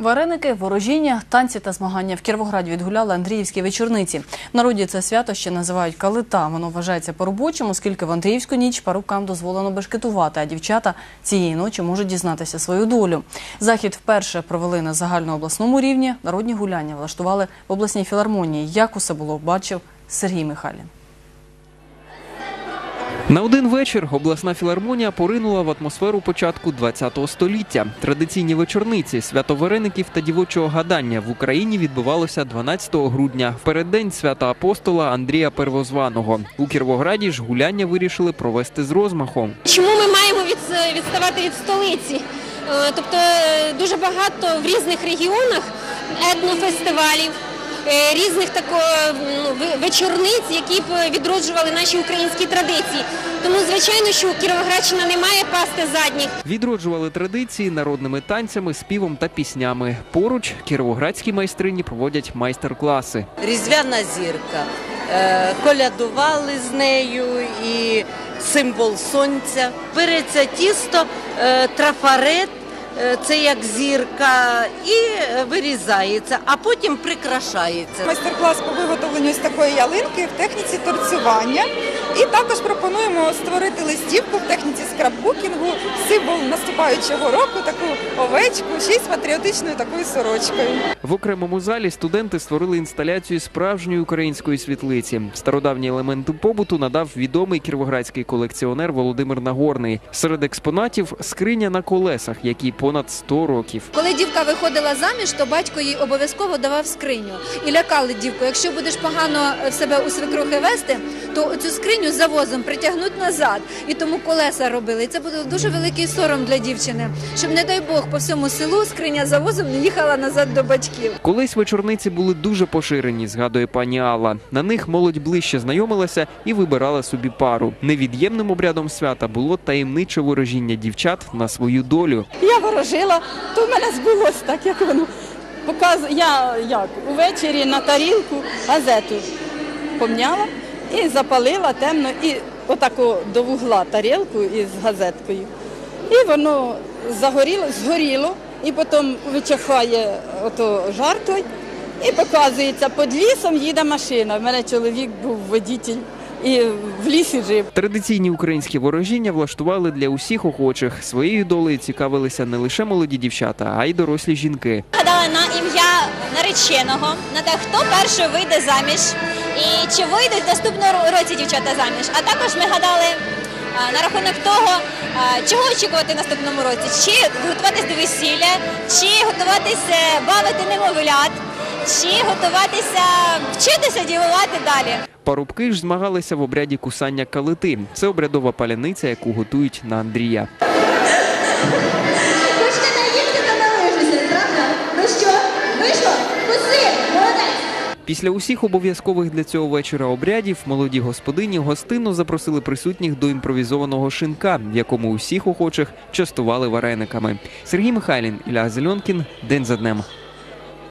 Вареники, ворожіння, танці та змагання в Кіровограді відгуляли Андріївські вечорниці. В народі це свято ще називають калита. Воно вважається по-робочому, оскільки в Андріївську ніч парубкам дозволено бешкетувати, а дівчата цієї ночі можуть дізнатися свою долю. Захід вперше провели на загальнообласному рівні. Народні гуляння влаштували в обласній філармонії. Як усе було, бачив Сергій Михайлін. На один вечір обласна філармонія поринула в атмосферу початку ХХ століття. Традиційні вечорниці, свято вареників та дівочого гадання в Україні відбувалося 12 грудня, в переддень свята апостола Андрія Первозваного. У Кіровограді ж гуляння вирішили провести з розмахом. Чому ми маємо відставати від столиці? Е, Тобто е, дуже багато в різних регіонах етнофестивалів, різних тако, вечорниць, які б відроджували наші українські традиції. Тому, звичайно, що Кіровоградщина не має пасти задніх. Відроджували традиції народними танцями, співом та піснями. Поруч кіровоградські майстрині проводять майстер-класи. Різдвяна зірка. Е, Колядували з нею і символ сонця. Береться тісто, е, трафарет, е, це як зірка, і е, вирізається, а потім прикрашається. Майстер-клас по виготовленню ось такої ялинки в техніці торцювання. І також пропонуємо створити листівку в техніці скраббукінгу, символ наступаючого року, таку овечку, ще й з патріотичною такою сорочкою. В окремому залі студенти створили інсталяцію справжньої української світлиці. Стародавні елементи побуту надав відомий кіровоградський колекціонер Володимир Нагорний. Серед експонатів скриня на колесах, якій понад 100 років. Коли дівка виходила заміж, то батько їй обов'язково давав скриню і лякали дівку. Якщо будеш погано в себе у свекрухи вести, то цю скриню за возом притягнуть назад. І тому колеса робили. І це буде дуже великий сором для дівчини, щоб, не дай Бог, по всьому селу скриня за возом не їхала назад до батьків. Колись вечорниці були дуже поширені, згадує пані Алла. На них молодь ближче знайомилася і вибирала собі пару. Невід'ємним обрядом свята було таємниче ворожіння дівчат на свою долю. Я ворожила, то в мене збулось так, як воно. Показ... Я як увечері на тарілку газету помняла і запалила темно, і отаку до вугла тарілку із газеткою. І воно загоріло, згоріло, і потім вичахає ото жартой, і показується, під лісом їде машина. У мене чоловік був водитель і в лісі жив. Традиційні українські ворожіння влаштували для усіх охочих. Своєю долею цікавилися не лише молоді дівчата, а й дорослі жінки. гадала на ім'я нареченого, на те, хто перший вийде заміж, і чи вийдуть в наступному році дівчата заміж. А також ми гадали на рахунок того, чого очікувати в наступному році, чи готуватись до весілля, чи готуватися бавити немовлят, чи готуватися вчитися дівувати далі. Парубки ж змагалися в обряді кусання калити. Це обрядова паляниця, яку готують на Андрія. Хочете наїсти та налижися, правда? Ну що, вийшло? Куси, молодець! Після усіх обов'язкових для цього вечора обрядів молоді господині гостинно запросили присутніх до імпровізованого шинка, в якому усіх охочих частували варениками. Сергій Михайлін, Ілля Зельонкін. День за днем.